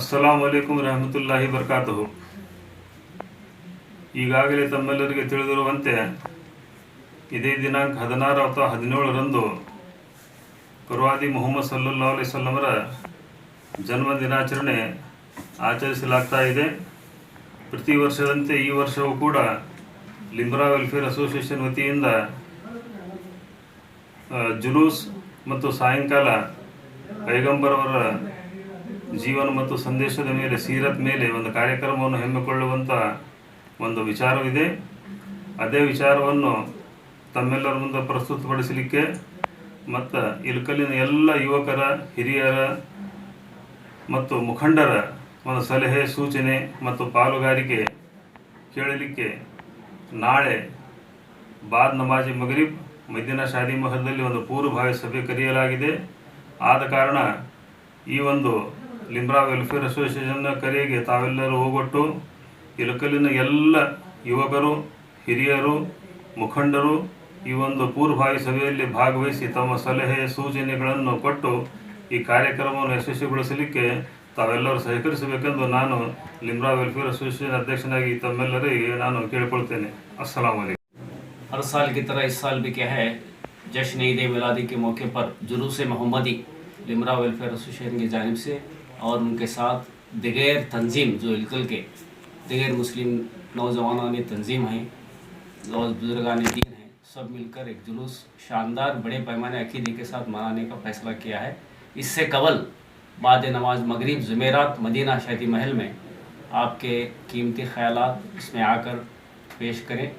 ಅಸ್ಸಲಾಂ ಅಲೈಕುಮ್ ರಹಮತುಲ್ಲಾಹಿ ಬರ್ಕಾತುಹು ಈಗಾಗಲೇ ತಮ್ಮೆಲ್ಲರಿಗೆ ತಿಳಿದಿರುವಂತೆ, ಇದೇ ದಿನಾಂಕ ಹದಿನಾರು ಅಥವಾ ಹದಿನೇಳರಂದು ಕುರ್ವಾದಿ ಮೊಹಮ್ಮದ್ ಸಲ್ಲಾ ಅಲೈಹಿ ವಸಲ್ಲಮರ ಜನ್ಮ ದಿನಾಚರಣೆ ಆಚರಿಸಲಾಗ್ತಾ ಇದೆ. ಪ್ರತಿ ವರ್ಷದಂತೆ ಈ ವರ್ಷವೂ ಕೂಡ ಲಿಂಬ್ರಾ ವೆಲ್ಫೇರ್ ಅಸೋಸಿಯೇಷನ್ ವತಿಯಿಂದ ಜುಲೂಸ್ ಮತ್ತು ಸಾಯಂಕಾಲ ಪೈಗಂಬರವರ ಜೀವನ ಮತ್ತು ಸಂದೇಶದ ಮೇಲೆ, ಸೀರತ್ ಮೇಲೆ ಒಂದು ಕಾರ್ಯಕ್ರಮವನ್ನು ಹೆಮ್ಮಿಕೊಳ್ಳುವಂಥ ಒಂದು ವಿಚಾರವಿದೆ. ಅದೇ ವಿಚಾರವನ್ನು ತಮ್ಮೆಲ್ಲರ ಮುಂದೆ ಪ್ರಸ್ತುತಪಡಿಸಲಿಕ್ಕೆ ಮತ್ತು ಇಲ್ಕಲ್ಲಿನ ಎಲ್ಲ ಯುವಕರ, ಹಿರಿಯರ ಮತ್ತು ಮುಖಂಡರ ಒಂದು ಸಲಹೆ, ಸೂಚನೆ ಮತ್ತು ಪಾಲುಗಾರಿಕೆ ಕೇಳಲಿಕ್ಕೆ ನಾಳೆ ಬಾದ್ ನಮಾಜಿ ಮಗರಿಬ್, ಮದಿನಾ ಶಾದಿ ಮಹಲ್ದಲ್ಲಿ ಒಂದು ಪೂರ್ವಭಾವಿ ಸಭೆ ಕರೆಯಲಾಗಿದೆ. ಆದ ಕಾರಣ ಈ ಒಂದು ಲಿಂಬ್ರಾ ವೆಲ್ಫೇರ್ ಅಸೋಸಿಯೇಷನ್ನ ಕರೆಗೆ ತಾವೆಲ್ಲರೂ ಹೋಗೊಟ್ಟು ಇಲಕಲ್ಲಿನ ಎಲ್ಲ ಯುವಕರು ಹಿರಿಯರು ಮುಖಂಡರು ಈ ಒಂದು ಪೂರ್ವಭಾವಿ ಸಭೆಯಲ್ಲಿ ಭಾಗವಹಿಸಿ ತಮ್ಮ ಸಲಹೆ ಸೂಚನೆಗಳನ್ನು ಕೊಟ್ಟು ಈ ಕಾರ್ಯಕ್ರಮವನ್ನು ಯಶಸ್ವಿಗೊಳಿಸಲಿಕ್ಕೆ ತಾವೆಲ್ಲರೂ ಸಹಕರಿಸಬೇಕೆಂದು ನಾನು ಲಿಮ್ರಾ ವೆಲ್ಫೇರ್ ಅಸೋಸಿಯೇಷನ್ ಅಧ್ಯಕ್ಷನಾಗಿ ತಮ್ಮೆಲ್ಲರಿಗೆ ನಾನು ಕೇಳಿಕೊಳ್ತೇನೆ अस्सलाम वालेकुम हर साल की तरह इस साल भी क्या है जश्न ईद मिलादी के मौके पर जुलूस मोहम्मदी लिमरा वेलफेयर एसोसिएशन की जानब से और उनके साथ दिगैर तंजीम जो इलकल के दिगैर मुस्लिम नौजवानों ने तंजीम हैं, और बुजुर्गान दीन हैं, सब मिलकर एक जुलूस शानदार, बड़े पैमाने अकीदे के साथ मनाने का फैसला किया है। इससे कबल बाद नमाज़ मगरिब, जुमेरात, मदीना शादी महल में आपके कीमती ख्याल इसमें आकर पेश करें।